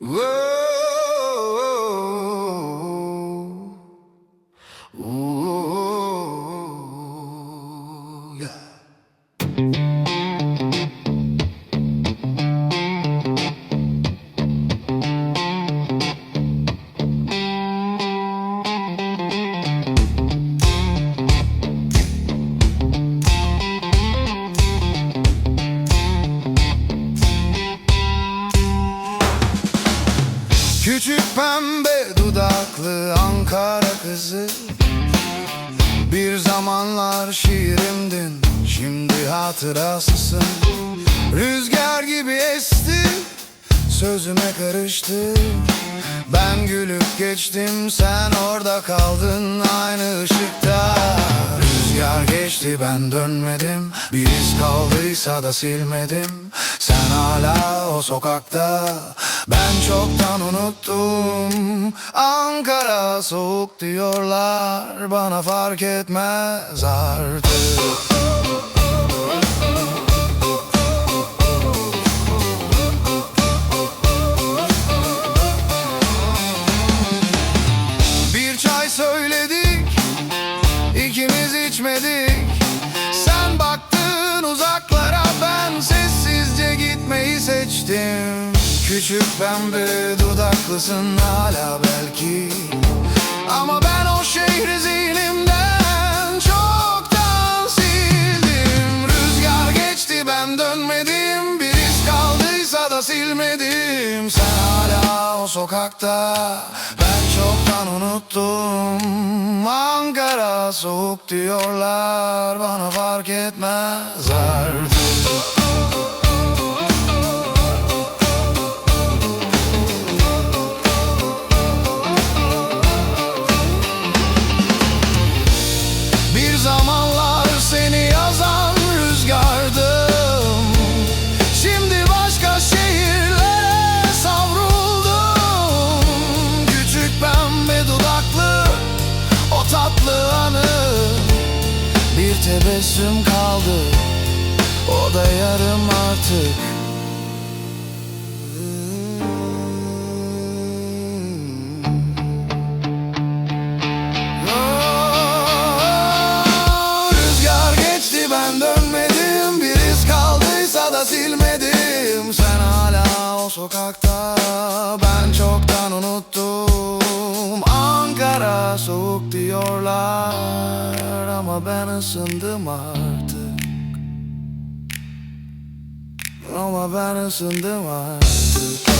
Whoa. Pembe dudaklı Ankara kızı. Bir zamanlar şiirimdin Şimdi hatırasısın. Rüzgar gibi esti Sözüme karıştı. Ben gülüp geçtim Sen orada kaldın aynı ışıkta. Rüzgar geçti ben dönmedim. Bir iz kaldıysa da silmedim Sen hala o sokakta. Ben çoktan unuttum. Ankara soğuk diyorlar. Bana fark etmez artık. Söyledik. İkimiz içmedik. Sen baktın uzaklara ben sessizce gitmeyi seçtim. Küçük pembe dudaklısın hala belki. Ama ben o şehri zihnimden çoktan sildim. Rüzgar geçti ben dönmedim. Bir iz kaldıysa da silmedim. Sen hala o sokakta. Ben çoktan unuttum. Ankara soğuk diyorlar Bana fark etmez. Artık Bir zamanlar seni yazan rüzgardım. Şimdi başka şehirlere savruldum. Küçük pembe dudaklı o tatlı anı. Bir tebessüm kaldı o da yarım artık sokakta Ben çoktan unuttum. Ankara soğuk diyorlar Ama ben ısındım artık. Ama ben ısındım artık